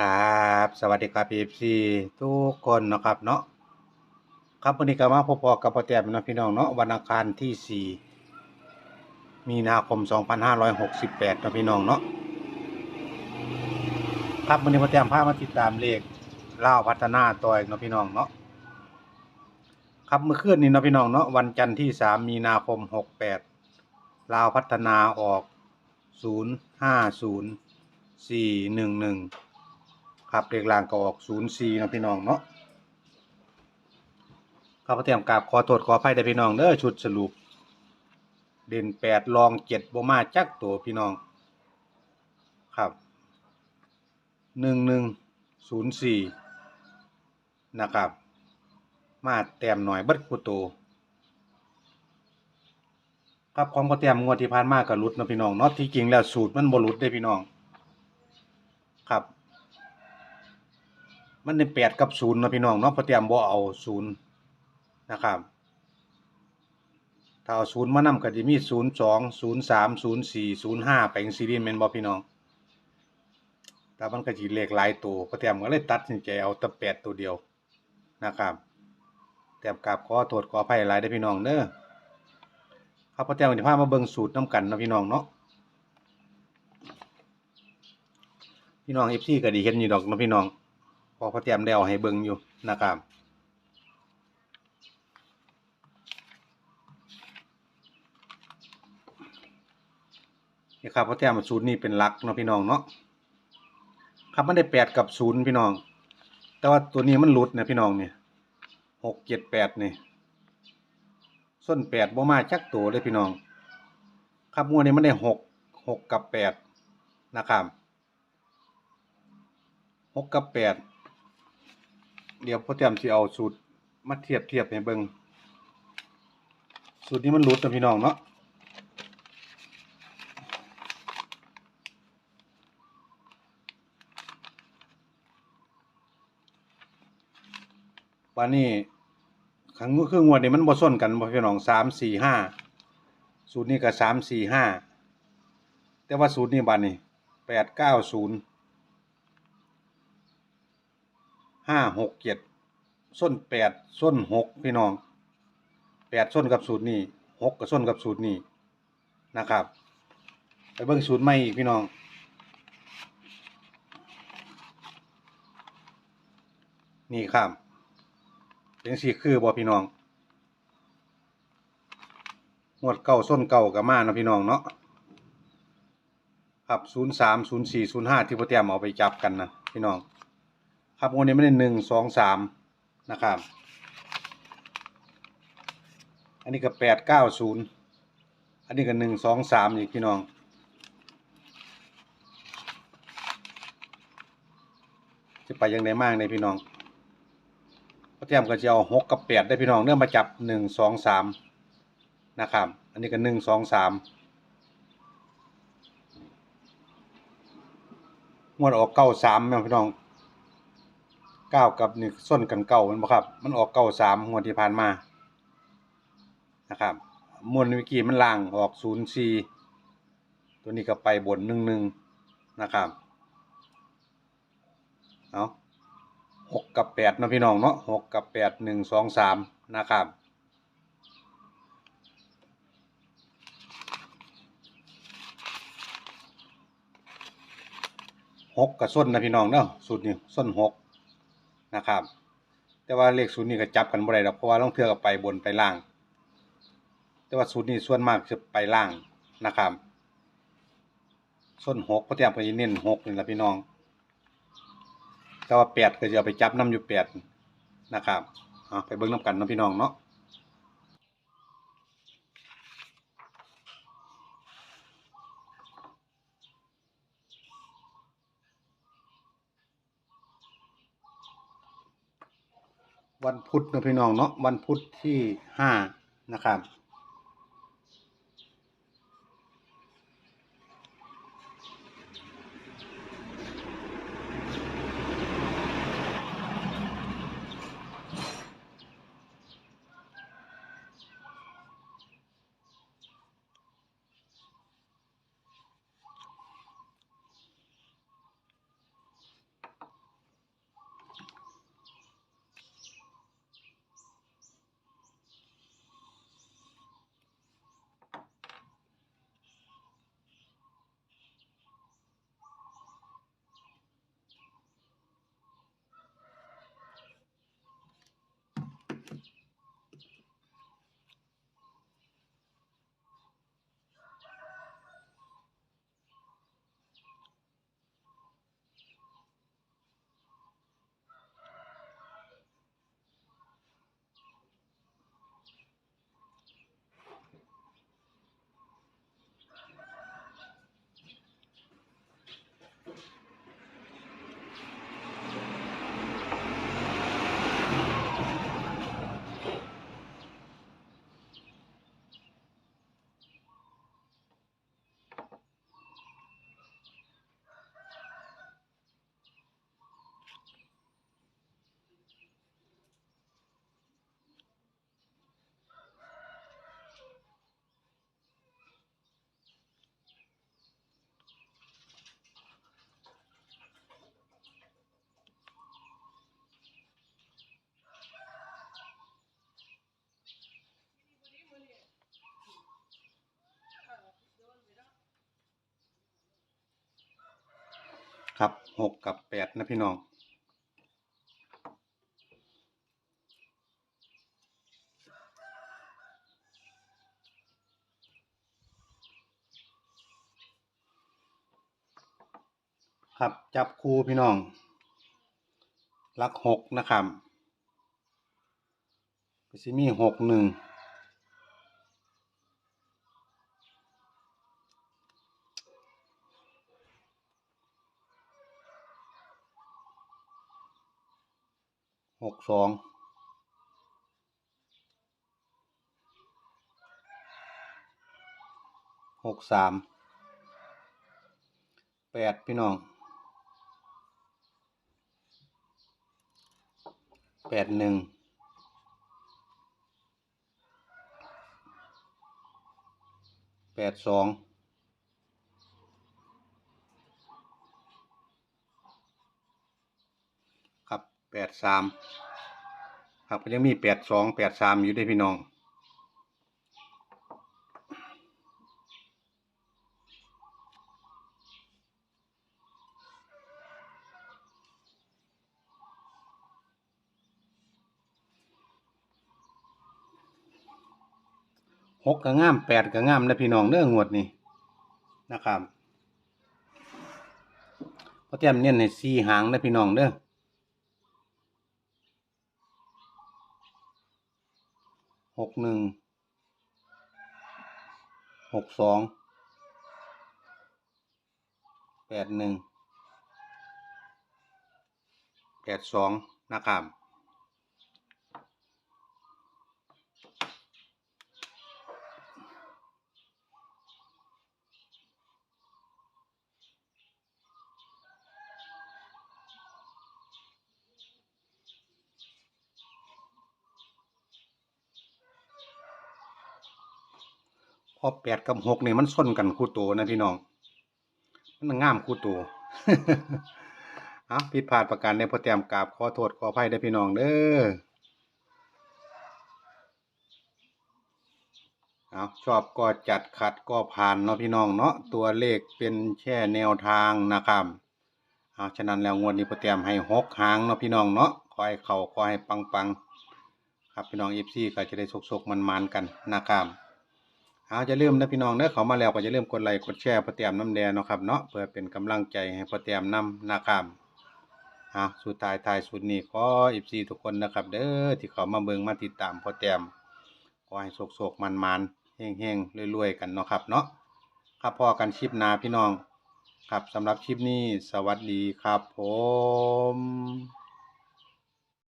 ครับ สวัสดีครับ FC ทุกคนนะครับเนาะครับวันนี้ก็มาพบๆกับพ่อแต้มนะพี่น้องเนาะวันอังคารที่4มีนาคม2568เนาะพี่น้องเนาะครับวันนี้พ่อแต้มพามาติดตามเลขเล่าวพัฒนาตัวเองเนาะพี่น้องเนาะครับเมื่อคืนนี้เนาะพี่น้องเนาะวันจันทร์ที่3มีนาคม68ลาวพัฒนาออก050411 ครับเลขล่างก็ออกศูนย์สี่นะพี่น้องเนาะครับเตรียมกราบขอโทษขออภัยได้พี่น้องเด้อชุดสรุป เด่นแปดรองเจ็ดบ่มาจักตัวพี่น้อง ครับหนึ่งหนึ่งศูนย์สี่นะครับ มาแต้มหน่อยเบิดกูโตวครับของพ่อแต้มงวดที่ผ่านมาก็หลุดนะพี่น้องเนาะที่จริงแล้วสูตรมันบ่หลุดได้พี่น้อง ครับ มันเป็นแปดกับศูนย์นะพี่น้องเนาะพอเตรียมบ่เอาศูนย์นะครับ ถ้าเอาศูนย์มานำก็จะมีศูนย์สองศูนย์สามศูนย์สี่ศูนย์ห้าไปจังซี่นี่แม่นบ่พี่น้อง แต่มันก็สิเลขหลายตัวพอเตรียมก็เลยตัดสินใจเอาแต่แปดตัวเดียวนะครับเตรียมกราบขอโทษขออภัยหลายเด้พี่น้องเด้อครับพอเตรียมสิพามาเบิ่งสูตรนํกันนะพี่น้องเนาะพี่น้อง FC ก็ดีเห็นอยู่ดอกนะพี่น้อง อพอเตรียมได้เอาให้เบิ่งอยู่นะครับนี่ครับพอเตรียมศูนย์นี่เป็นหลักเนาะพี่น้องเนาะครับมันได้แปดกับศูนย์พี่น้อง แต่ว่าตัวนี้มันหลุดนะพี่น้องเนี่ยหกเจ็ดแปดนี่ส้นแปดบ่มาจักตัวเลยพี่น้อง ครับงวดนี้มันได้หกหกกับแปดนะครับหกกับแปด เดี๋ยวพ่อเตรียมสิเอาสูตรมาเทียบเทียบให้เบิ่งสูตรนี้มันหลุดนะพี่น้องเนาะวันนี้ครั้งคืองวดนี้มันบ่ซ้นกันบ่พี่น้องสามสี่ห้าสูตรนี้ก็สามสี่ห้าแต่ว่าสูตรนี้บัดนี้แปดเก้าศูนย์ ห้าหกเจ็ดส้นแปดส้นหกพี่น้องแปดส้นกับสูตรนี้หกกับส้นกับสูตรนี้นะครับ ไปเบิ่งสูตรใหม่อีกพี่น้องนี่ครับเป็นสีคือบ่พี่น้องงวดเก่าส้นเก่ากับมาเนาะพี่น้องเนาะครับศูนย์สามศูนย์สี่ศูนย์ห้าที่พ่อเตรียมเอาไปจับกันนะพี่น้อง ครับงวดนี้ไม่ได้หนึ่งสองสามนะครับ อันนี้ก็แปดเก้าศูนย์อันนี้ก็หนึ่งสองสามอีกพี่น้องจะไปยังไงมากในพี่น้องพ่อเตรียมก็จะเอาหกกับแปดได้พี่น้องเนื่องมาจับหนึ่งสองสามนะครับ อันนี้ก็หนึ่งสองสามงวดออกเก้าสามแม่พี่น้อง เก้ากับนี่ส้นกันเก้ามันบ่ครับ มันออกเก้าสามงวดที่ผ่านมานะครับมวลเมื่อกี้มันล่างออกศูนย์สี่ตัวนี้ก็ไปบนหนึ่งหนึ่งนะครับเอาหกกับแปดนะพี่น้องเนาะหกกับแปดหนึ่งสองสามนะครับหกกับส้นนะพี่น้องเนาะสูตรนี้ส้นหก นะครับ แต่ว่าเลขศูนย์นี่ก็จับกันบ่ได้ดอกเพราะว่าลองเทือกับไปบนไปล่าง แต่ว่าศูนย์นี่ส่วนมากจะไปล่างนะครับส้นหกพระเจ้าพระยินเน้นหกนี่แหละพี่น้อง แต่ว่าแปดก็จะเอาไปจับน้ำอยู่แปดนะครับไปเบิ้งน้ำกันนะพี่น้องเนาะ วันพุธนะพี่น้องเนาะวันพุธที่ห้านะครับ ค ครับ หกกับแปดนะพี่น้องครับจับคู่พี่น้องลักหกนะครับก็สิมีหกหนึ่ง หกสองหกสามแปดพี่น้องแปดหนึ่งแปดสองครับ แปดสามครับก็ยังมีแปดสองแปดสามอยู่ด้วยพี่น้องหกก็งามแปดก็งามนะพี่น้องเด้องวดนี้นะครับเพราะเตรียมเน้นให้สี่หางนะพี่น้องเด้อ หกหนึ่งหกสองแปดหนึ่งแปดสองนะครับ พอแปดกับหกนี่มันส้นกันคู่โตนะพี่น้อง มันงามคู่โตเอาผิดพลาดประการในพอเตรียมกราบขอโทษขออภัยได้พี่น้องเด้อเอาชอบก็จัดขัดก็ผ่านเนาะพี่น้องเนาะตัวเลขเป็นแค่แนวทางนะครับเอาฉะนั้นแล้วงวดนี้พอเตรียมให้หกหางเนาะพี่น้องเนาะขอให้เขาขอให้ปังปังๆครับพี่น้องเอฟซีก็จะได้สกๆมันๆกันนะครับ เอาจะเริ่าลืมนะพี่น้องเด้อเขามาแล้วก็จะเริ่มกดไลค์กดแชร์พอเตียมน้ำแดงเนาะครับเนาะเพื่อเป็นกำลังใจให้พอเตียมนำนะครับเอาสุดท้ายท้ายสุดนี้ขออีซีทุกคนนะครับ เด้อที่เขามาเบิ่งมาติดตามพอเตียมขอให้โศกๆมันๆเฮงๆรวยๆกันเนาะครับเนาะครับพอกันคลิปนาพี่น้อง ครับสำหรับคลิปนี้สวัสดีครับผม